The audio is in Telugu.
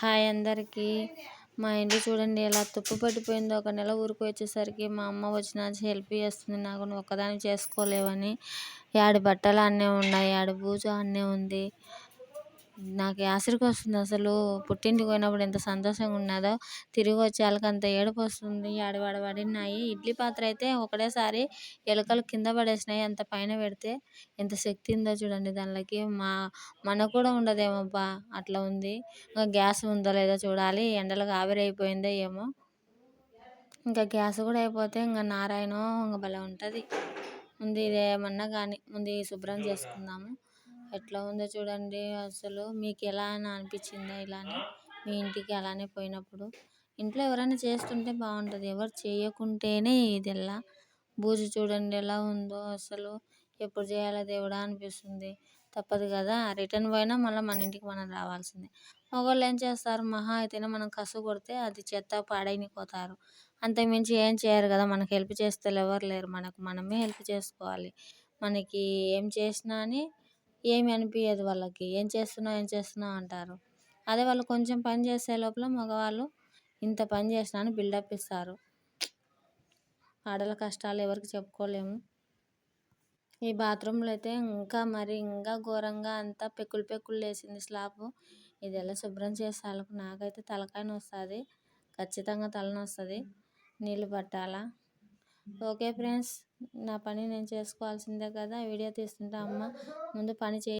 హాయ్ అందరికీ. మా ఇంటి చూడండి ఎలా తుప్పు పట్టిపోయిందో. ఒక నెల ఊరికి వచ్చేసరికి మా అమ్మ వచ్చిన హెల్ప్ చేస్తుంది. నాకు నువ్వు ఒక్కదాన్ని చేసుకోలేవని. యాడి బట్టలు అన్నీ ఉన్నాయి యాడి బూజు అన్నీ ఉంది. నాకు యాసరికి వస్తుంది అసలు. పుట్టింటికి పోయినప్పుడు ఎంత సంతోషంగా ఉన్నదో. తిరిగి వచ్చేళ్ళకి అంత ఏడుపు వస్తుంది. ఆడవాడ పడినాయి. ఇడ్లీ పాత్ర అయితే ఒకటేసారి ఎలుకలు కింద పడేసినాయి. అంత పైన పెడితే ఎంత శక్తి ఉందో చూడండి. దానిలోకి మా మనకు కూడా ఉండదేమో అట్లా ఉంది. ఇంకా గ్యాస్ ఉందో లేదో చూడాలి. ఎండలకు ఆవిరైపోయిందో ఏమో. ఇంకా గ్యాస్ కూడా అయిపోతే ఇంకా నారాయణ ఇంకా భలే ఉంటుంది. ముందు ఇదేమన్నా కానీ ముందు శుభ్రం చేసుకుందాము. ఎట్లా ఉందో చూడండి. అసలు మీకు ఎలా అనిపించిందో ఇలానే? మీ ఇంటికి అలానే పోయినప్పుడు? ఇంట్లో ఎవరైనా చేస్తుంటే బాగుంటుంది. ఎవరు చేయకుంటేనే ఇది ఎలా బూజు చూడండి ఎలా ఉందో. అసలు ఎప్పుడు చేయాలో దేవుడా అనిపిస్తుంది. తప్పదు కదా. రిటర్న్ పోయినా మళ్ళీ మన ఇంటికి మనం రావాల్సిందే. మగవాళ్ళు ఏం చేస్తారు? మహా అయితేనే మనం కసు కొడితే అది చెత్త పాడైపోతారు అంతకుమించి ఏం చేయరు కదా. మనకి హెల్ప్ చేస్తే ఎవరు లేరు. మనకు మనమే హెల్ప్ చేసుకోవాలి. మనకి ఏం చేసినా అని ఏమి అనిపించదు వాళ్ళకి. ఏం చేస్తున్నావు ఏం చేస్తున్నావు అంటారు. అదే వాళ్ళు కొంచెం పని చేసే లోపల మగవాళ్ళు ఇంత పని చేసినా అని బిల్డప్ ఇస్తారు. ఆడల కష్టాలు ఎవరికి చెప్పుకోలేము. ఈ బాత్రూంలో అయితే ఇంకా మరి ఇంకా ఘోరంగా అంతా పెక్కులు పెక్కులు లేచింది స్లాబ్. ఇది ఎలా శుభ్రం చేసాలకు నాకైతే తలకాయ వస్తుంది ఖచ్చితంగా తలనొస్తుంది నీళ్ళు పట్టాలా? ఓకే ఫ్రెండ్స్ నా పని నేను చేసుకోవాల్సిందే కదా వీడియో తీస్తుంటే అమ్మ. ముందు పని చేయి.